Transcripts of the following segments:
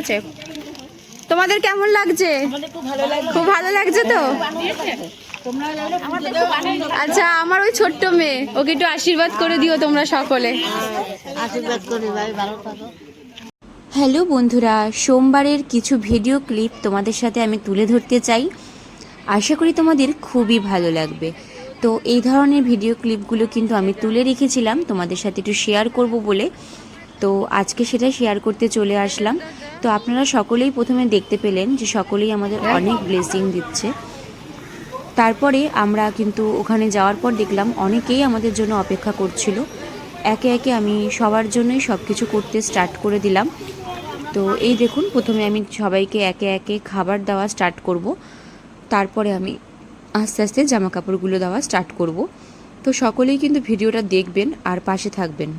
আছে? তোমাদের কেমন লাগছে? খুব ভালো লাগছে তো? আচ্ছা আমার ওই ছোট্ট মেয়ে, ওকে একটু আশীর্বাদ করে দিও তোমরা সকলে। হ্যালো বন্ধুরা, সোমবারের কিছু ভিডিও ক্লিপ তোমাদের সাথে আমি তুলে ধরতে চাই। আশা করি তোমাদের খুবই ভালো লাগবে। তো এই ধরনের ভিডিও ক্লিপগুলো কিন্তু আমি তুলে রেখেছিলাম, তোমাদের সাথে একটু শেয়ার করব বলে। তো আজকে সেটা শেয়ার করতে চলে আসলাম। তো আপনারা সকলেই প্রথমে দেখতে পেলেন যে সকলেই আমাদের অনেক ব্লেসিং দিচ্ছে। তারপরে আমরা কিন্তু ওখানে যাওয়ার পর দেখলাম অনেকেই আমাদের জন্য অপেক্ষা করছিল। একে একে আমি সবার জন্যই সব কিছু করতে স্টার্ট করে দিলাম। তো এই দেখুন, প্রথমে আমি সবাইকে একে একে খাবার দেওয়া স্টার্ট করব। তারপরে আমি আস্তে আস্তে জামা কাপড়গুলো দেওয়া স্টার্ট করব। তো সকলেই কিন্তু ভিডিওটা দেখবেন আর পাশে থাকবেন।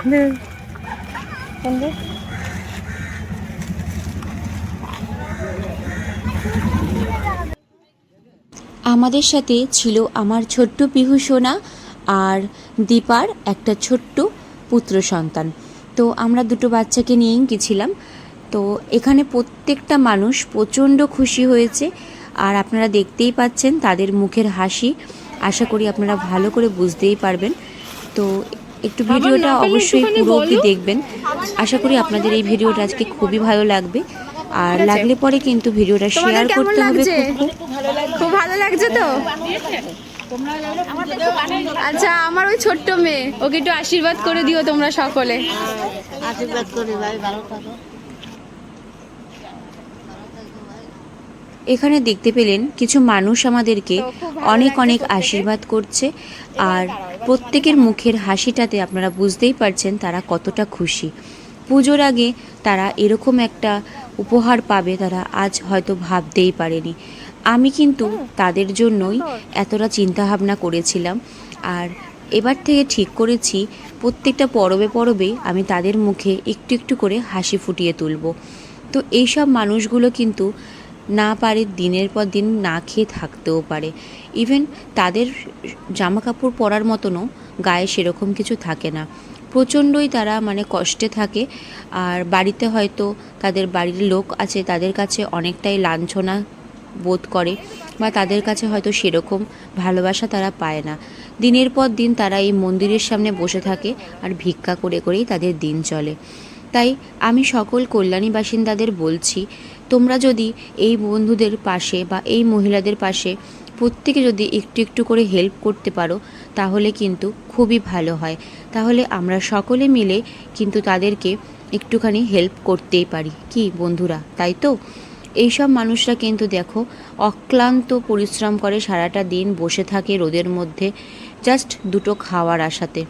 আমাদের সাথে ছিল আমার ছোট্ট পিহু সোনা আর দীপার একটা ছোট্ট পুত্র সন্তান। তো আমরা দুটো বাচ্চাকে নিয়েই গেছিলাম। তো এখানে প্রত্যেকটা মানুষ প্রচণ্ড খুশি হয়েছে আর আপনারা দেখতেই পাচ্ছেন তাদের মুখের হাসি। আশা করি আপনারা ভালো করে বুঝতেই পারবেন। তো একটু ভিডিওটা অবশ্যই পুরো অবধি দেখবেন। আশা করি আপনাদের এই ভিডিওটা আজকে খুবই ভালো লাগবে। আর লাগলে পরে কিন্তু ভিডিওটা শেয়ার করতে হবে। খুব ভালো লাগছে তো? আচ্ছা আমার ওই ছোট্ট মেয়ে ওকে একটু আশীর্বাদ করে দিও তোমরা সকলে। আশীর্বাদ করি ভাই ভালো থাকো। এখানে দেখতে পেলেন কিছু মানুষ আমাদেরকে অনেক অনেক আশীর্বাদ করছে। আর প্রত্যেকের মুখের হাসিটাতে আপনারা বুঝতেই পারছেন তারা কতটা খুশি। পুজোর আগে তারা এরকম একটা উপহার পাবে তারা আজ হয়তো ভাবতেই পারেনি। আমি কিন্তু তাদের জন্যই এতটা চিন্তাভাবনা করেছিলাম। আর এবার থেকে ঠিক করেছি, প্রত্যেকটা পরবে পরবে আমি তাদের মুখে একটু একটু করে হাসি ফুটিয়ে তুলব। তো এইসব মানুষগুলো কিন্তু না পারে দিনের পর দিন না খেয়ে থাকতেও পারে। ইভেন তাদের জামা কাপড় পরার মতনও গায়ে সেরকম কিছু থাকে না। প্রচণ্ডই তারা মানে কষ্টে থাকে। আর বাড়িতে হয়তো তাদের বাড়ির লোক আছে, তাদের কাছে অনেকটাই লাঞ্ছনা বোধ করে বা তাদের কাছে হয়তো সেরকম ভালোবাসা তারা পায় না। দিনের পর দিন তারা এই মন্দিরের সামনে বসে থাকে আর ভিক্ষা করে করেই তাদের দিন চলে। তাই আমি সকল কল্যাণী বাসিন্দাদের বলছি তোমরা যদি এই বন্ধুদের পাশে বা এই মহিলাদের পাশে প্রত্যেকে যদি একটু একটু করে হেল্প করতে পারো, তাহলে কিন্তু খুবই ভালো হয়। তাহলে আমরা সকলে মিলে কিন্তু তাদেরকে একটুখানি হেল্প করতেই পারি। কি বন্ধুরা, তাই তো? এইসব মানুষরা কিন্তু দেখো অক্লান্ত পরিশ্রম করে সারাটা দিন বসে থাকে রোদের মধ্যে জাস্ট দুটো খাওয়ার আশাতে।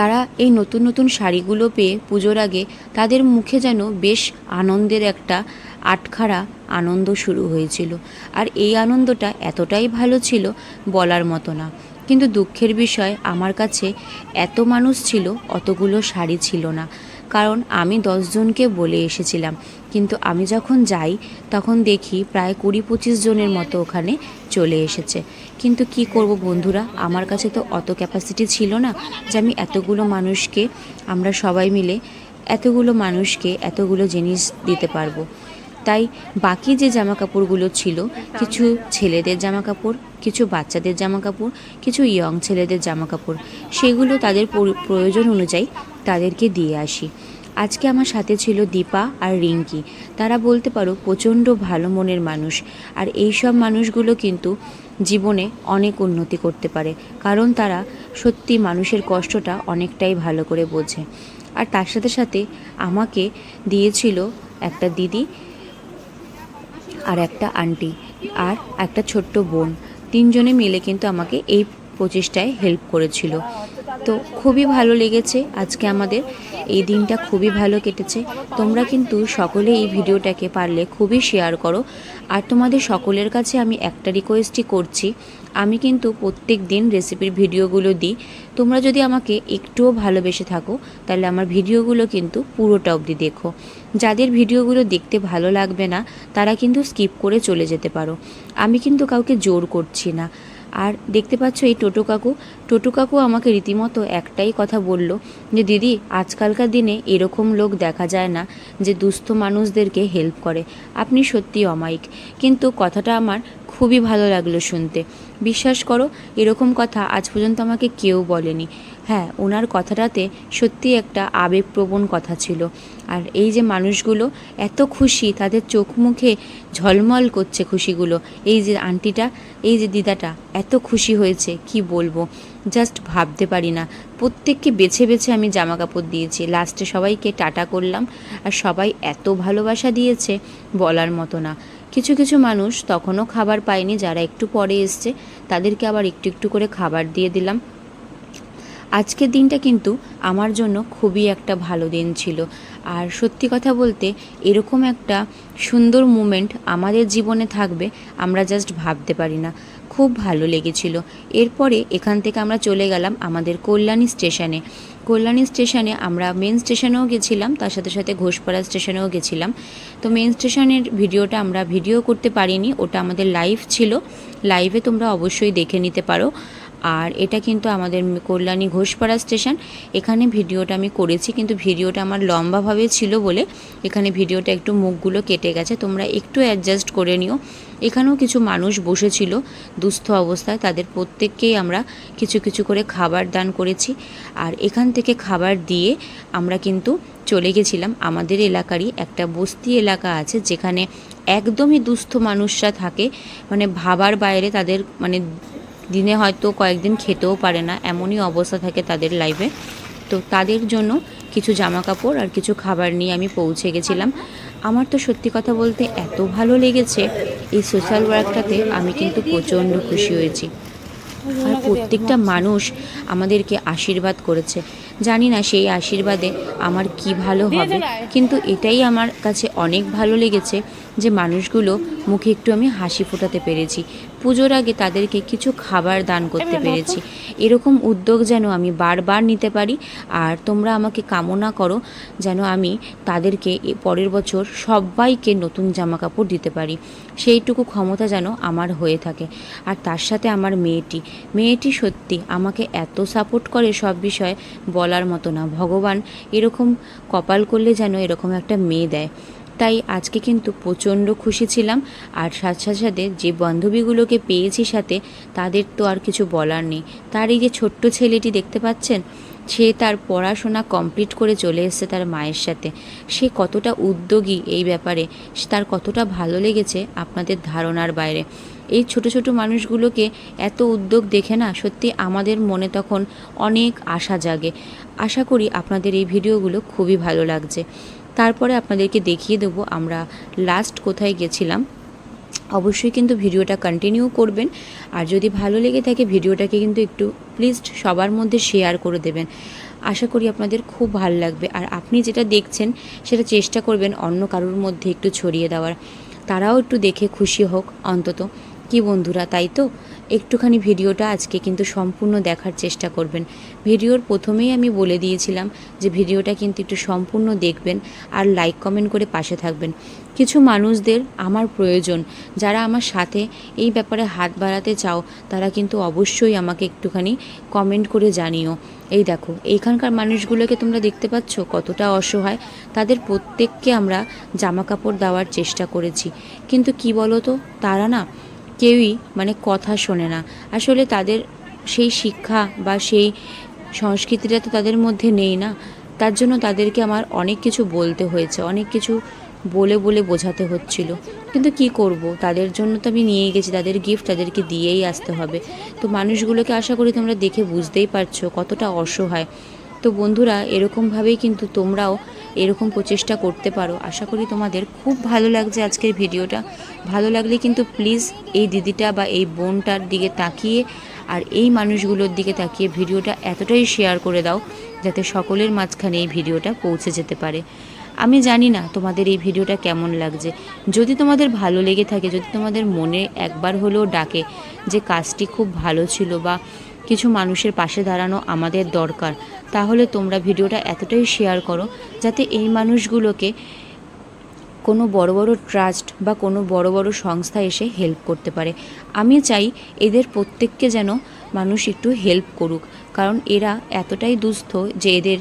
তারা এই নতুন নতুন শাড়িগুলো পেয়ে পুজোর আগে তাদের মুখে যেন বেশ আনন্দের একটা আটখারা আনন্দ শুরু হয়েছিল। আর এই আনন্দটা এতটাই ভালো ছিল বলার মতো না। কিন্তু দুঃখের বিষয়, আমার কাছে এত মানুষ ছিল, অতগুলো শাড়ি ছিল না। কারণ আমি দশজনকে বলে এসেছিলাম। কিন্তু আমি যখন যাই, তখন দেখি প্রায় কুড়ি পঁচিশ জনের মতো ওখানে চলে এসেছে। কিন্তু কি করব বন্ধুরা? আমার কাছে তো অত ক্যাপাসিটি ছিল না যে আমি এতগুলো মানুষকে, আমরা সবাই মিলে এতগুলো মানুষকে এতগুলো জিনিস দিতে পারব। তাই বাকি যে জামা কাপড়গুলো ছিল, কিছু ছেলেদের জামা কাপড় কিছু বাচ্চাদের জামা কাপড় কিছু ইয়ং ছেলেদের জামা কাপড় সেগুলো তাদের প্রয়োজন অনুযায়ী তাদেরকে দিয়ে আসি। আজকে আমার সাথে ছিল দীপা আর রিঙ্কি। তারা বলতে পারো প্রচণ্ড ভালো মনের মানুষ। আর এই সব মানুষগুলো কিন্তু জীবনে অনেক উন্নতি করতে পারে। কারণ তারা সত্যি মানুষের কষ্টটা অনেকটাই ভালো করে বোঝে। আর তার সাথে সাথে আমাকে দিয়েছিল একটা দিদি আর একটা আন্টি আর একটা ছোট্ট বোন। তিনজনে মিলে কিন্তু আমাকে এই প্রচেষ্টায় হেল্প করেছিল। তো খুবই ভালো লেগেছে আজকে আমাদের। এই দিনটা খুবই ভালো কেটেছে। তোমরা কিন্তু সকলে এই ভিডিওটাকে পারলে খুবই শেয়ার করো। আর তোমাদের সকলের কাছে আমি একটা রিকোয়েস্টই করছি, আমি কিন্তু প্রত্যেক দিন রেসিপির ভিডিওগুলো দিই। তোমরা যদি আমাকে একটুও ভালোবেসে থাকো, তাহলে আমার ভিডিওগুলো কিন্তু পুরোটা অবধি দেখো। যাদের ভিডিওগুলো দেখতে ভালো লাগবে না, তারা কিন্তু স্কিপ করে চলে যেতে পারো। আমি কিন্তু কাউকে জোর করছি না। আর দেখতে পাচ্ছ এই টোটো কাকু। টোটো কাকু আমাকে রীতিমতো একটাই কথা বলল যে, দিদি, আজকালকার দিনে এরকম লোক দেখা যায় না যে দুস্থ মানুষদেরকে হেল্প করে। আপনি সত্যি অমায়িক। কিন্তু কথাটা আমার খুবই ভালো লাগল শুনতে। বিশ্বাস করো, এরকম কথা আজ পর্যন্ত আমাকে কেউ বলেনি। হ্যাঁ ওনার কথাটাতে সত্যি একটা আবেগপ্রবণ কথা ছিল। আর এই যে মানুষগুলো এত খুশি, তাদের চোখ মুখে ঝলমল করছে খুশিগুলো। এই যে আন্টিটা, এই যে দিদাটা, এত খুশি হয়েছে, কি বলব? জাস্ট ভাবতে পারি না। প্রত্যেককে বেছে বেছে আমি জামা কাপড় দিয়েছি। লাস্টে সবাইকে টাটা করলাম। আর সবাই এত ভালোবাসা দিয়েছে বলার মতো না। কিছু কিছু মানুষ তখনও খাবার পায়নি, যারা একটু পরে এসছে, তাদেরকে আবার একটু একটু করে খাবার দিয়ে দিলাম। আজকের দিনটা কিন্তু আমার জন্য খুবই একটা ভালো দিন ছিল। আর সত্যি কথা বলতে, এরকম একটা সুন্দর মুমেন্ট আমাদের জীবনে থাকবে, আমরা জাস্ট ভাবতে পারি না। খুব ভালো লেগেছিল। এরপরে এখান থেকে আমরা চলে গেলাম আমাদের কল্যাণী স্টেশনে কল্যাণী স্টেশনে আমরা মেন স্টেশনেও গেছিলাম, তার সাথে সাথে ঘোষপাড়া স্টেশনেও গেছিলাম। তো মেন স্টেশনের ভিডিওটা আমরা ভিডিও করতে পারিনি, ওটা আমাদের লাইভ ছিল। লাইভে তোমরা অবশ্যই দেখে নিতে পারো। আর এটা কিন্তু আমাদের কল্যাণী ঘোষপাড়া স্টেশন। এখানে ভিডিওটা আমি করেছি, কিন্তু ভিডিওটা আমার লম্বাভাবে ছিল বলে এখানে ভিডিওটা একটু মুখগুলো কেটে গেছে। তোমরা একটু অ্যাডজাস্ট করে নিও। এখানেও কিছু মানুষ বসেছিল, দুস্থ অবস্থায়। তাদের প্রত্যেককেই আমরা কিছু কিছু করে খাবার দান করেছি। আর এখান থেকে খাবার দিয়ে আমরা কিন্তু চলে গেছিলাম। আমাদের এলাকারই একটা বস্তি এলাকা আছে, যেখানে একদমই দুস্থ মানুষরা থাকে। মানে ভাবার বাইরে তাদের মানে দিনে হয়তো কয়েকদিন খেতেও পারে না, এমনই অবস্থা থাকে তাদের লাইফে তো তাদের জন্য কিছু জামা কাপড় আর কিছু খাবার নিয়ে আমি পৌঁছে গেছিলাম। আমার তো সত্যি কথা বলতে এত ভালো লেগেছে, এই সোশ্যাল ওয়ার্কটাতে আমি কিন্তু প্রচণ্ড খুশি হয়েছি। আর প্রত্যেকটা মানুষ আমাদেরকে আশীর্বাদ করেছে। জানি না সেই আশীর্বাদে আমার কি ভালো হবে, কিন্তু এটাই আমার কাছে অনেক ভালো লেগেছে যে মানুষগুলো মুখে একটু আমি হাসি ফোটাতে পেরেছি। পুজোর আগে তাদেরকে কিছু খাবার দান করতে পেরেছি। এরকম উদ্যোগ যেন আমি বারবার নিতে পারি আর তোমরা আমাকে কামনা করো যেন আমি তাদেরকে পরের বছর সবাইকে নতুন জামা কাপড় দিতে পারি। সেইটুকু ক্ষমতা যেন আমার হয়ে থাকে। আর তার সাথে আমার মেয়েটি। মেয়েটি সত্যি আমাকে এত সাপোর্ট করে সব বিষয়ে বলার মতো না। ভগবান এরকম কপাল করলে যেন এরকম একটা মেয়ে দেয়। তাই আজকে কিন্তু প্রচণ্ড খুশি ছিলাম। আর সাথে সাথে যে বান্ধবীগুলোকে পেয়েছি সাথে, তাদের তো আর কিছু বলার নেই। তার এই যে ছোট্ট ছেলেটি দেখতে পাচ্ছেন, সে তার পড়াশোনা কমপ্লিট করে চলে এসেছে তার মায়ের সাথে। সে কতটা উদ্যোগী এই ব্যাপারে তার কতটা ভালো লেগেছে আপনাদের ধারণার বাইরে। এই ছোট ছোট মানুষগুলোকে এত উদ্যোগ দেখে না সত্যি আমাদের মনে তখন অনেক আশা জাগে। আশা করি আপনাদের এই ভিডিওগুলো খুবই ভালো লাগছে। তারপরে আপনাদেরকে দেখিয়ে দেবো আমরা লাস্ট কোথায় গেছিলাম। অবশ্যই কিন্তু ভিডিওটা কন্টিনিউ করবেন। আর যদি ভালো লেগে থাকে ভিডিওটাকে কিন্তু একটু প্লিজ সবার মধ্যে শেয়ার করে দেবেন। আশা করি আপনাদের খুব ভালো লাগবে। আর আপনি যেটা দেখছেন, সেটা চেষ্টা করবেন অন্য কারোর মধ্যে একটু ছড়িয়ে দেওয়ার। তারাও একটু দেখে খুশি হোক, অন্তত। কি বন্ধুরা, তাই তো? একটুখানি ভিডিওটা আজকে কিন্তু সম্পূর্ণ দেখার চেষ্টা করবেন। ভিডিওর প্রথমেই আমি বলে দিয়েছিলাম যে ভিডিওটা কিন্তু একটু সম্পূর্ণ দেখবেন আর লাইক কমেন্ট করে পাশে থাকবেন। কিছু মানুষদের আমার প্রয়োজন, যারা আমার সাথে এই ব্যাপারে হাত বাড়াতে চাও, তারা কিন্তু অবশ্যই আমাকে একটুখানি কমেন্ট করে জানিও। এই দেখো, এইখানকার মানুষগুলোকে তোমরা দেখতে পাচ্ছ কতটা অসহায়। তাদের প্রত্যেককে আমরা জামা কাপড় দেওয়ার চেষ্টা করেছি। কিন্তু কি বলো তো তারা না কেউই মানে কথা শোনে না। আসলে তাদের সেই শিক্ষা বা সেই সংস্কৃতিটা তো তাদের মধ্যে নেই না। তার জন্য তাদেরকে আমার অনেক কিছু বলতে হয়েছে, অনেক কিছু বলে বলে বোঝাতে হচ্ছিল। কিন্তু কি করব? তাদের জন্য তো আমি নিয়ে গেছি, তাদের গিফট তাদেরকে দিয়েই আসতে হবে। তো মানুষগুলোকে আশা করি তোমরা দেখে বুঝতেই পারছ কতটা অসহায়। তো বন্ধুরা এরকমভাবেই কিন্তু তোমরাও এরকম প্রচেষ্টা করতে পারো। আশা করি তোমাদের খুব ভালো লাগছে আজকের ভিডিওটা। ভালো লাগলে কিন্তু প্লিজ এই দিদিটা বা এই বোনটার দিকে তাকিয়ে আর এই মানুষগুলোর দিকে তাকিয়ে ভিডিওটা এতটাই শেয়ার করে দাও, যাতে সকলের মাঝখানে এই ভিডিওটা পৌঁছে যেতে পারে। আমি জানি না তোমাদের এই ভিডিওটা কেমন লাগছে। যদি তোমাদের ভালো লেগে থাকে, যদি তোমাদের মনে একবার হলেও ডাকে যে কাজটি খুব ভালো ছিল বা কিছু মানুষের পাশে দাঁড়ানো আমাদের দরকার। তাহলে তোমরা ভিডিওটা এতটাই শেয়ার করো যাতে এই মানুষগুলোকে কোনো বড় বড় ট্রাস্ট বা কোনো বড় বড় সংস্থা এসে হেল্প করতে পারে। আমি চাই এদের প্রত্যেককে যেন মানুষ একটু হেল্প করুক, কারণ এরা এতটাই দুস্থ যে এদের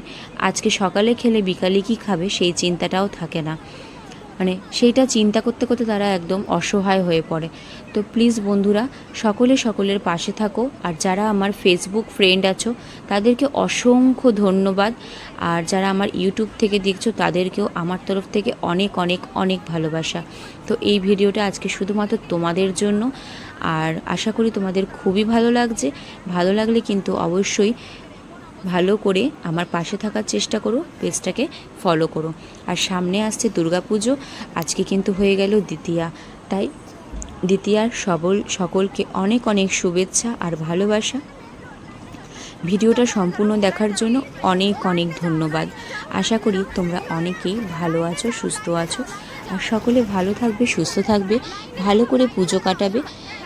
আজকে সকালে খেলে বিকালে কী খাবে সেই চিন্তাটাও থাকে না। মানে সেইটা চিন্তা করতে করতে তারা একদম অসহায় হয়ে পড়ে। তো প্লিজ বন্ধুরা, সকলে সকলের পাশে থাকো আর যারা আমার ফেসবুক ফ্রেন্ড আছো, তাদেরকে অসংখ্য ধন্যবাদ। আর যারা আমার ইউটিউব থেকে দেখছ, তাদেরকেও আমার তরফ থেকে অনেক অনেক অনেক ভালোবাসা। তো এই ভিডিওটা আজকে শুধুমাত্র তোমাদের জন্য। আর আশা করি তোমাদের খুবই ভালো লাগছে। ভালো লাগলে কিন্তু অবশ্যই ভালো করে আমার পাশে থাকার চেষ্টা করো, পেজটাকে ফলো করো। আর সামনে আসছে দুর্গাপুজো, আজকে কিন্তু হয়ে গেল দ্বিতীয়া। তাই দ্বিতীয়ার সবল, সকলকে অনেক অনেক শুভেচ্ছা আর ভালোবাসা। ভিডিওটা সম্পূর্ণ দেখার জন্য অনেক অনেক ধন্যবাদ। আশা করি তোমরা অনেকেই ভালো আছো, সুস্থ আছো। আর সকলে ভালো থাকবে, সুস্থ থাকবে, ভালো করে পুজো কাটাবে।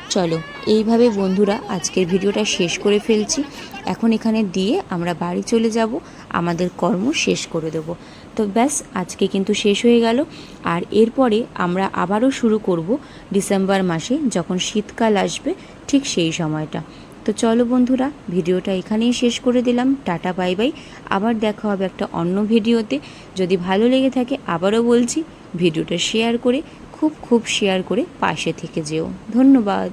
চলো, এইভাবে বন্ধুরা আজকের ভিডিওটা শেষ করে ফেলছি। এখন এখানে দিয়ে আমরা বাড়ি চলে যাব, আমাদের কর্ম শেষ করে দেব। তো ব্যাস, আজকে কিন্তু শেষ হয়ে গেল। আর এরপরে আমরা আবারও শুরু করব ডিসেম্বর মাসে, যখন শীতকাল আসবে, ঠিক সেই সময়টা। তো চলো বন্ধুরা, ভিডিওটা এখানেই শেষ করে দিলাম। Tata, bye bye. আবার দেখা হবে একটা অন্য ভিডিওতে। যদি ভালো লেগে থাকে, আবারও বলছি, ভিডিওটা শেয়ার করে, খুব খুব শেয়ার করে পাশে থেকে যেও। ধন্যবাদ।